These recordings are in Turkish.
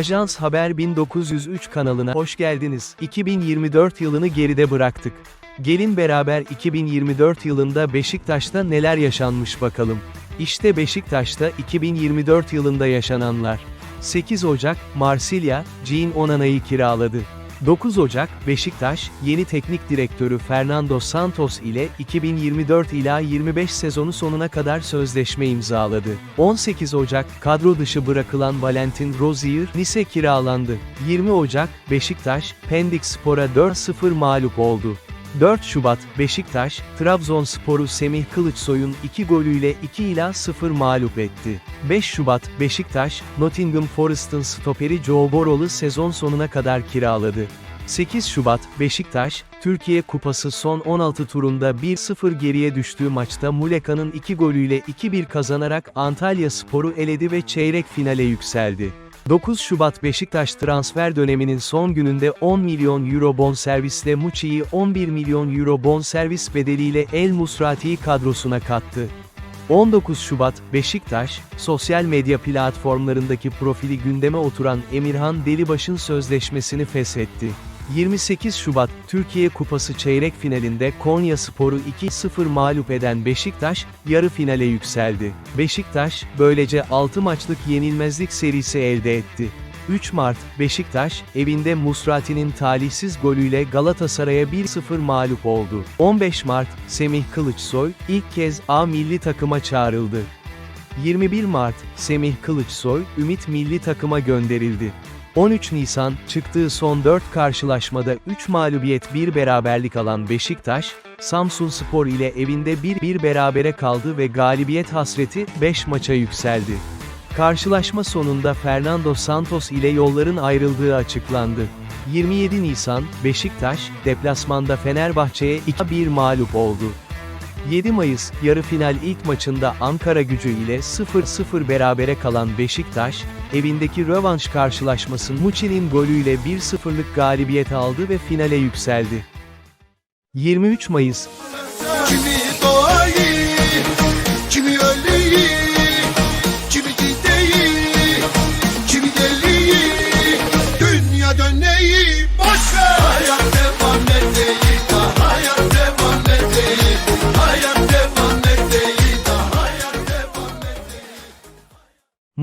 Ajans Haber 1903 kanalına hoş geldiniz. 2024 yılını geride bıraktık. Gelin beraber 2024 yılında Beşiktaş'ta neler yaşanmış bakalım. İşte Beşiktaş'ta 2024 yılında yaşananlar. 8 Ocak, Marsilya, Jean Onana'yı kiraladı. 9 Ocak, Beşiktaş, yeni teknik direktörü Fernando Santos ile 2024 ila 25 sezonu sonuna kadar sözleşme imzaladı. 18 Ocak, kadro dışı bırakılan Valentin Rozier, Nice kiralandı. 20 Ocak, Beşiktaş, Pendik Spor'a 4-0 mağlup oldu. 4 Şubat, Beşiktaş, Trabzonspor'u Semih Kılıçsoy'un 2 golüyle 2 ila 0 mağlup etti. 5 Şubat, Beşiktaş, Nottingham Forest'ın stoperi Joe Boral'ı sezon sonuna kadar kiraladı. 8 Şubat, Beşiktaş, Türkiye Kupası son 16 turunda 1-0 geriye düştüğü maçta Muleka'nın 2 golüyle 2-1 kazanarak Antalya Sporu eledi ve çeyrek finale yükseldi. 9 Şubat Beşiktaş transfer döneminin son gününde 10 milyon euro bonservisle Muçi'yi 11 milyon euro bonservis bedeliyle El Musrati'yi kadrosuna kattı. 19 Şubat, Beşiktaş, sosyal medya platformlarındaki profili gündeme oturan Emirhan Delibaş'ın sözleşmesini feshetti. 28 Şubat, Türkiye Kupası çeyrek finalinde Konya Sporu 2-0 mağlup eden Beşiktaş, yarı finale yükseldi. Beşiktaş, böylece 6 maçlık yenilmezlik serisi elde etti. 3 Mart, Beşiktaş, evinde Musrati'nin talihsiz golüyle Galatasaray'a 1-0 mağlup oldu. 15 Mart, Semih Kılıçsoy, ilk kez A milli takıma çağrıldı. 21 Mart, Semih Kılıçsoy, Ümit milli takıma gönderildi. 13 Nisan, çıktığı son 4 karşılaşmada 3 mağlubiyet 1 beraberlik alan Beşiktaş, Samsun Spor ile evinde 1-1 berabere kaldı ve galibiyet hasreti 5 maça yükseldi. Karşılaşma sonunda Fernando Santos ile yolların ayrıldığı açıklandı. 27 Nisan, Beşiktaş, deplasmanda Fenerbahçe'ye 2-1 mağlup oldu. 7 Mayıs, yarı final ilk maçında Ankara gücü ile 0-0 berabere kalan Beşiktaş, evindeki rövanş karşılaşmasını Muçi'nin golüyle 1-0'lık galibiyet aldı ve finale yükseldi. 23 Mayıs, Kimi doğayı, kimi ölüyü,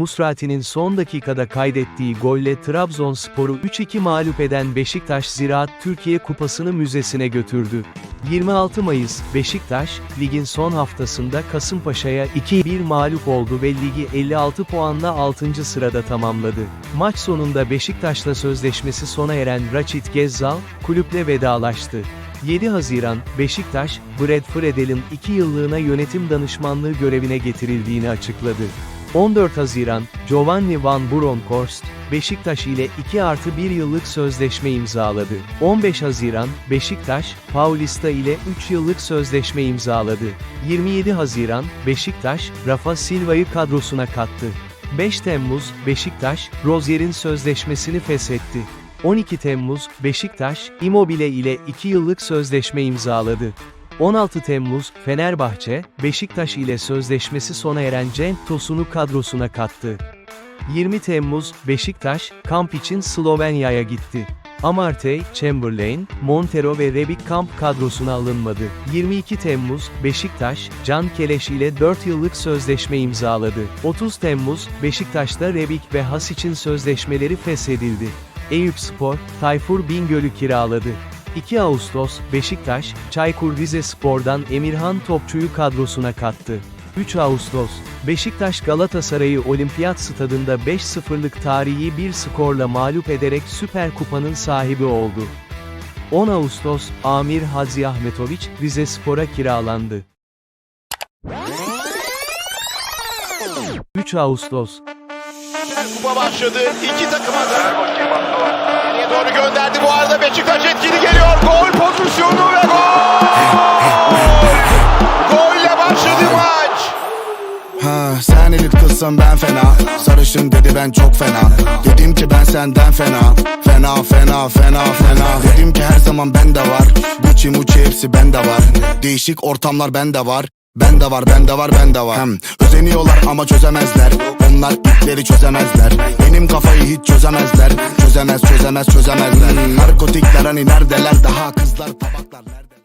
Musrati'nin son dakikada kaydettiği golle Trabzonspor'u 3-2 mağlup eden Beşiktaş Ziraat Türkiye Kupası'nı müzesine götürdü. 26 Mayıs, Beşiktaş, ligin son haftasında Kasımpaşa'ya 2-1 mağlup oldu ve ligi 56 puanla 6. sırada tamamladı. Maç sonunda Beşiktaş'la sözleşmesi sona eren Raçit Gezzal, kulüple vedalaştı. 7 Haziran, Beşiktaş, Brad Friedel'in 2 yıllığına yönetim danışmanlığı görevine getirildiğini açıkladı. 14 Haziran, Giovanni Van Bronckhorst, Beşiktaş ile 2 artı 1 yıllık sözleşme imzaladı. 15 Haziran, Beşiktaş, Paulista ile 3 yıllık sözleşme imzaladı. 27 Haziran, Beşiktaş, Rafa Silva'yı kadrosuna kattı. 5 Temmuz, Beşiktaş, Rozier'in sözleşmesini feshetti. 12 Temmuz, Beşiktaş, Immobile ile 2 yıllık sözleşme imzaladı. 16 Temmuz, Fenerbahçe, Beşiktaş ile sözleşmesi sona eren Cenk Tosun'u kadrosuna kattı. 20 Temmuz, Beşiktaş, kamp için Slovenya'ya gitti. Amartey, Chamberlain, Montero ve Rebic kamp kadrosuna alınmadı. 22 Temmuz, Beşiktaş, Can Keleş ile 4 yıllık sözleşme imzaladı. 30 Temmuz, Beşiktaş'ta Rebic ve Has için sözleşmeleri feshedildi. Eyüp Spor, Tayfur Bingöl'ü kiraladı. 2 Ağustos, Beşiktaş, Çaykur Rizespor'dan Emirhan Topçu'yu kadrosuna kattı. 3 Ağustos, Beşiktaş Galatasaray'ı Olimpiyat Stadında 5-0'lık tarihi bir skorla mağlup ederek Süper Kupa'nın sahibi oldu. 10 Ağustos, Amir Hazi Ahmetoviç, Rize Spor'a kiralandı. 3 Ağustos, Kupa başladı. İki takıma da. İleriye doğru gönderdi. Bu arada Beşiktaş etkili geliyor. Gol pozisyonu ve gol! Golle başladı maç. Ha, sen elit kızsın ben fena Sarışın dedi ben çok fena Dedim ki ben senden fena Fena fena fena fena Dedim ki her zaman bende var Gucci mucci hepsi bende var Değişik ortamlar bende var Ben de var, ben de var, ben de var. Hem özeniyorlar ama çözemezler. Onlar ipleri çözemezler. Benim kafayı hiç çözemezler. Çözemez, çözemez, çözemezler. Narkotikler hani neredeler? Daha kızlar tabaklar neredeler?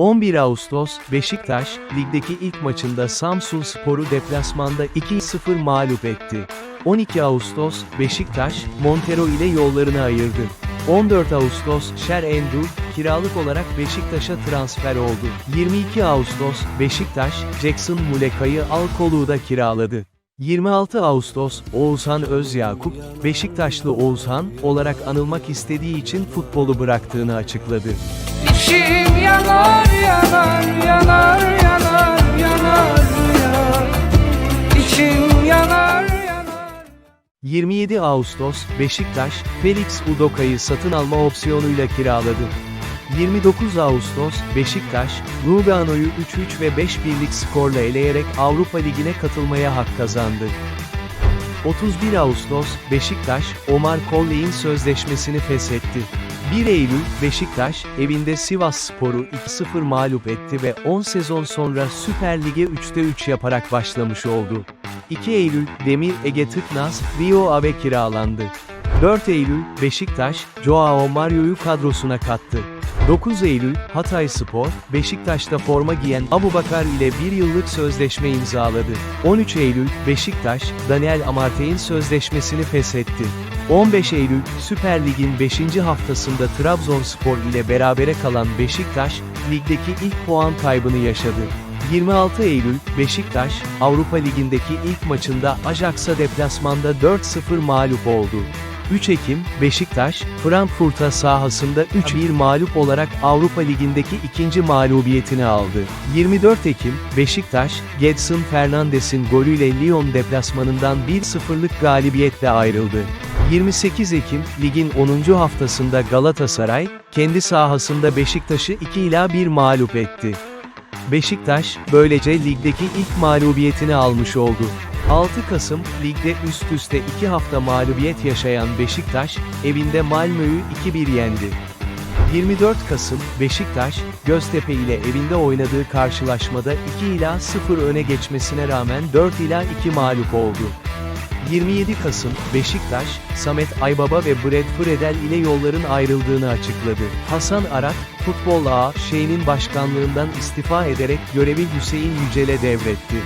11 Ağustos, Beşiktaş, ligdeki ilk maçında Samsun Spor'u deplasmanda 2-0 mağlup etti. 12 Ağustos, Beşiktaş, Montero ile yollarını ayırdı. 14 Ağustos, Şer Endur, kiralık olarak Beşiktaş'a transfer oldu. 22 Ağustos, Beşiktaş, Jackson Muleka'yı Al-Kolu'da kiraladı. 26 Ağustos, Oğuzhan Özyakup, Beşiktaşlı Oğuzhan olarak anılmak istediği için futbolu bıraktığını açıkladı. İçim yanar yanar yanar yanar yanar yanar İçim yanar yanar 27 Ağustos, Beşiktaş, Felix Udoka'yı satın alma opsiyonuyla kiraladı. 29 Ağustos, Beşiktaş, Lugano'yu 3-3 ve 5 birlik skorla eleyerek Avrupa Ligi'ne katılmaya hak kazandı. 31 Ağustos, Beşiktaş, Omar Colley'in sözleşmesini feshetti. 1 Eylül, Beşiktaş, evinde Sivas Spor'u 2-0 mağlup etti ve 10 sezon sonra Süper Lig'e 3'te 3 yaparak başlamış oldu. 2 Eylül, Demir Ege Tıknaz, Rio Ave kiralandı. 4 Eylül, Beşiktaş, Joao Mario'yu kadrosuna kattı. 9 Eylül, Hatay Spor, Beşiktaş'ta forma giyen Abubakar ile bir yıllık sözleşme imzaladı. 13 Eylül, Beşiktaş, Daniel Amartey'in sözleşmesini feshetti. 15 Eylül, Süper Lig'in 5. haftasında Trabzonspor ile berabere kalan Beşiktaş, ligdeki ilk puan kaybını yaşadı. 26 Eylül, Beşiktaş, Avrupa Ligi'ndeki ilk maçında Ajax'a deplasmanda 4-0 mağlup oldu. 3 Ekim, Beşiktaş, Frankfurt'a sahasında 3-1 mağlup olarak Avrupa Ligi'ndeki ikinci mağlubiyetini aldı. 24 Ekim, Beşiktaş, Gedson Fernandes'in golüyle Lyon deplasmanından 1-0'lık galibiyetle ayrıldı. 28 Ekim, ligin 10. haftasında Galatasaray, kendi sahasında Beşiktaş'ı 2 ila 1 mağlup etti. Beşiktaş, böylece ligdeki ilk mağlubiyetini almış oldu. 6 Kasım, ligde üst üste 2 hafta mağlubiyet yaşayan Beşiktaş, evinde Malmö'yü 2-1 yendi. 24 Kasım, Beşiktaş, Göztepe ile evinde oynadığı karşılaşmada 2 ila 0 öne geçmesine rağmen 4 ila 2 mağlup oldu. 27 Kasım, Beşiktaş, Samet Aybaba ve Brad Fredel ile yolların ayrıldığını açıkladı. Hasan Arat, Futbol A, şeyinin başkanlığından istifa ederek görevi Hüseyin Yücel'e devretti.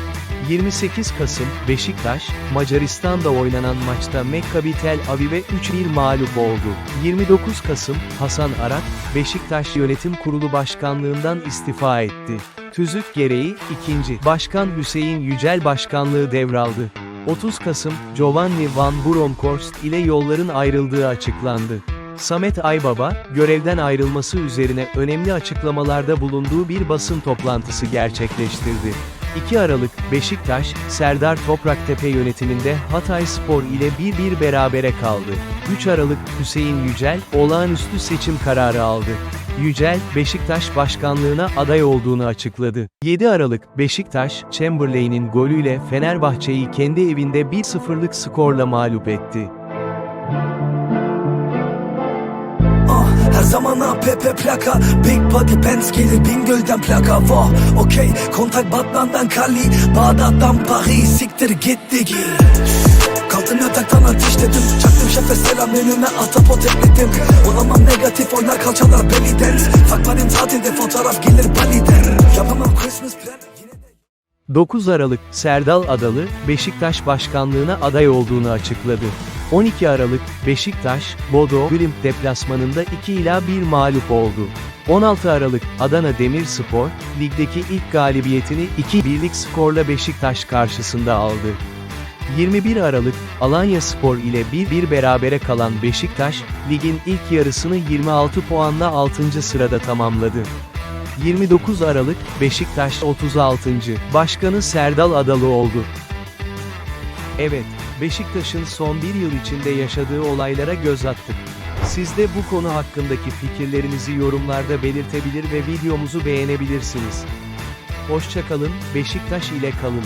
28 Kasım, Beşiktaş, Macaristan'da oynanan maçta Maccabi Tel Aviv'e 3-1 mağlup oldu. 29 Kasım, Hasan Arat, Beşiktaş Yönetim Kurulu Başkanlığından istifa etti. Tüzük gereği, ikinci Başkan Hüseyin Yücel Başkanlığı devraldı. 30 Kasım, Giovanni Van Bronckhorst ile yolların ayrıldığı açıklandı. Samet Aybaba, görevden ayrılması üzerine önemli açıklamalarda bulunduğu bir basın toplantısı gerçekleştirdi. 2 Aralık, Beşiktaş, Serdar Topraktepe yönetiminde Hatay Spor ile 1-1 berabere kaldı. 3 Aralık, Hüseyin Yücel, olağanüstü seçim kararı aldı. Yücel, Beşiktaş başkanlığına aday olduğunu açıkladı. 7 Aralık, Beşiktaş, Chamberlain'in golüyle Fenerbahçe'yi kendi evinde 1-0'lık skorla mağlup etti. Ah, her zaman APP plaka. Big body Benz gelir Bingöl'den plaka. Vah okey kontak Batman'dan Kali. Bağdat'tan Paris siktir gitti git Kalktım yataktan ateşledim Çaktım şefe selam önüme atapot ekledim. Olamam negatif oynar kalçalar belly dance Fuck benim tatilde fotoğraf gelir Bali'den. Yapamam Christmas plan 9 Aralık, Serdal Adalı, Beşiktaş başkanlığına aday olduğunu açıkladı. 12 Aralık, Beşiktaş, Bodo, Glimp deplasmanında 2 ila 1 mağlup oldu. 16 Aralık, Adana Demirspor, ligdeki ilk galibiyetini 2-1'lik skorla Beşiktaş karşısında aldı. 21 Aralık, Alanya Spor ile 1-1 berabere kalan Beşiktaş, ligin ilk yarısını 26 puanla 6. sırada tamamladı. 29 Aralık, Beşiktaş 36. Başkanı Serdal Adalı oldu. Evet, Beşiktaş'ın son bir yıl içinde yaşadığı olaylara göz attık. Siz de bu konu hakkındaki fikirlerinizi yorumlarda belirtebilir ve videomuzu beğenebilirsiniz. Hoşçakalın, Beşiktaş ile kalın.